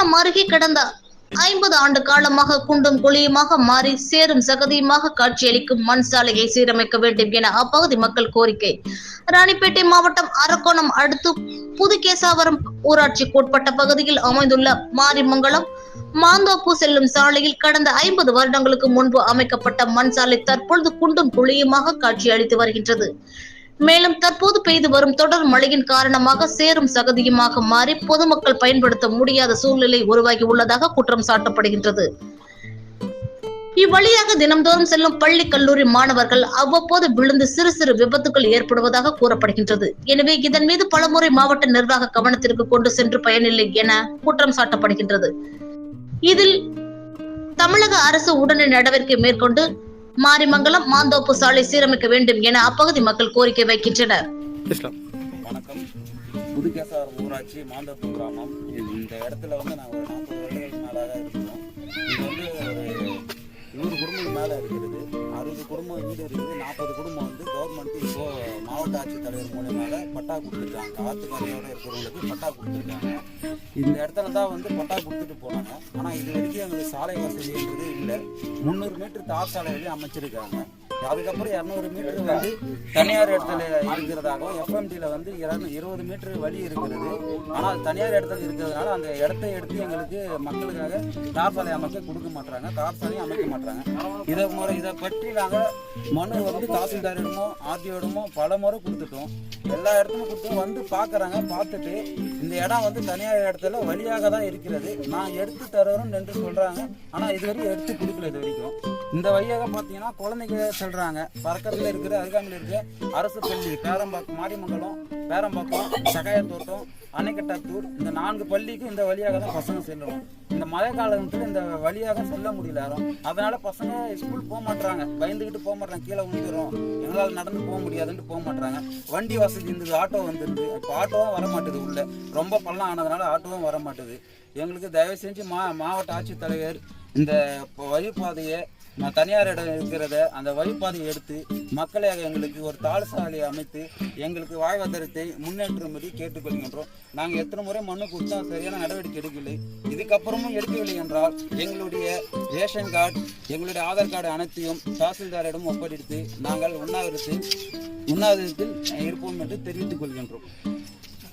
குன்றம் அருகே கிடந்த ஐம்பது ஆண்டு காலமாக குண்டும் குழியுமாக மாறி சேரும் சகதியுமாக காட்சியளிக்கும் மண் சாலையை சீரமைக்க வேண்டும் என அப்பகுதி மக்கள் கோரிக்கை. ராணிப்பேட்டை மாவட்டம் அரக்கோணம் அடுத்து புதுகேசாவரம் ஊராட்சிக்குட்பட்ட பகுதியில் அமைந்துள்ள மாரிமங்கலம் மாந்தோப்பு செல்லும் சாலையில் கடந்த ஐம்பது வருடங்களுக்கு முன்பு அமைக்கப்பட்ட மண் சாலை தற்பொழுது குண்டும் குழியுமாக காட்சி அளித்து வருகின்றது. மேலும் தற்போது பெய்து வரும் தொடர் மழையின் காரணமாக சேரும் சகதியுமாக மாறி பொதுமக்கள் பயன்படுத்த முடியாத சூழ்நிலை உருவாகி உள்ளதாக குற்றம் சாட்டப்படுகின்றது. இவ்வழியாக தினம்தோறும் செல்லும் பள்ளி கல்லூரி மாணவர்கள் அவ்வப்போது விழுந்து சிறு சிறு விபத்துகள் ஏற்படுவதாக கூறப்படுகின்றது. எனவே இதன் மீது பலமுறை மாவட்ட நிர்வாக கவனத்திற்கு கொண்டு சென்று பயனில்லை என குற்றம் சாட்டப்படுகின்றது. இதில் தமிழக அரசு உடனடி நடவடிக்கை மேற்கொண்டு மாரிமங்கலம் மாந்தோப்பு சாலை சீரமைக்க வேண்டும் என அப்பகுதி மக்கள் கோரிக்கை வைக்கின்றனர். வணக்கம். புதுகேசாவரம் ஊராட்சி மாந்தோப்பு கிராமம். இந்த இடத்துல வந்து ஒரு நாற்பது வருடங்களுக்கு மேலாக இருக்கிறோம். இது வந்து ஒரு நூறு குடும்பம் மேலே இருக்கிறது. அறுபது குடும்பம் வீடு இருக்குது. நாற்பது குடும்பம் வந்து கவர்மெண்ட் இப்போ மாவட்ட ஆட்சித்தலைவர் மூலியமாக பட்டா கொடுத்துருக்காங்க ஆத்துக்கரையோட இருக்கிறவங்களுக்கு பட்டா கொடுத்துருக்காங்க. இந்த இடத்துல தான் வந்து பட்டா கொடுத்துட்டு போனாங்க. ஆனால் இது வரைக்கும் எங்களுக்கு சாலை வசதின்றது இல்லை முந்நூறு மீட்டர் தார் சாலை வழி அமைச்சிருக்காங்க அதுக்கப்புறம் இரநூறு மீட்டர் வந்து தனியார் இடத்துல இருக்கிறதாகவும் எஃப்எம்டியில் வந்து இரநூ- இருபது மீட்டர் வழி இருக்கிறது. ஆனால் தனியார் இடத்துல இருக்கிறதுனால அந்த இடத்த எடுத்து எங்களுக்கு மக்களுக்காக தார் சாலை அமைக்க கொடுக்க மாட்டாங்க தார் சாலையும் அமைக்க மாட்டாங்க இதை முறை இதை பற்றி நாங்கள் மனு வந்து தாசில்தாரிடமோ ஆர்டிஓடமோ பல முறை கொடுத்துட்டோம். எல்லா இடத்துலையும் கொடுத்து வந்து பார்க்குறாங்க பார்த்துட்டு இந்த இடம் வந்து தனியார் இடத்துல வழியாக தான் இருக்கிறது. நான் எடுத்து தருவேன் என்று சொல்கிறாங்க ஆனால் இதுவரையும் எடுத்து கொடுக்கல இது வரைக்கும். இந்த வழியாக பார்த்தீங்கன்னா குழந்தைங்க செல்கிறாங்க பறக்கத்தில் இருக்கிற அருகாமையில் இருக்கிற அரசு பள்ளி பேரம்பாக்கம் மாரிமங்கலம் பேரம்பாக்கம் சகாயத்தோட்டம் அணைக்கட்டாத்தூர் இந்த நான்கு பள்ளிக்கும் இந்த வழியாக தான் பசங்க செல்லணும் இந்த மழை காலத்தில் இந்த வழியாக செல்ல முடியல யாரும். அதனால பசங்க ஸ்கூல் போக மாட்டாங்க பயந்துக்கிட்டு போக மாட்டாங்க கீழே விழுந்துரும். எங்களால் நடந்து போக முடியாதுன்ட்டு போக மாட்டாங்க வண்டி வசதி இருந்தது ஆட்டோ வந்துருது. இப்போ ஆட்டோவும் வர மாட்டேது உள்ள. ரொம்ப பள்ளம் ஆனதுனால ஆட்டோவும் வர மாட்டேது. எங்களுக்கு தயவு செஞ்சு மா மாவட்ட ஆட்சித்தலைவர் இந்த வழிப்பாதையை நான் தனியார் இடம் இருக்கிறத அந்த வழிப்பாதையை எடுத்து மக்களை எங்களுக்கு ஒரு தாழ் சாலையை அமைத்து எங்களுக்கு வாழ்வாதாரத்தை முன்னேற்றும்படி கேட்டுக்கொள்கின்றோம். நாங்கள் எத்தனை முறை மண்ணு கொடுத்தா சரியான நடவடிக்கை எடுக்கவில்லை. இதுக்கப்புறமும் எடுக்கவில்லை என்றால் எங்களுடைய ரேஷன் கார்டு எங்களுடைய ஆதார் கார்டு அனைத்தையும் தாசில்தாரிடம் ஒப்படைத்து நாங்கள் உண்ணாவிரத்தில் உண்ணாவிரத்தில் இருப்போம் என்று தெரிவித்துக் கொள்கின்றோம்.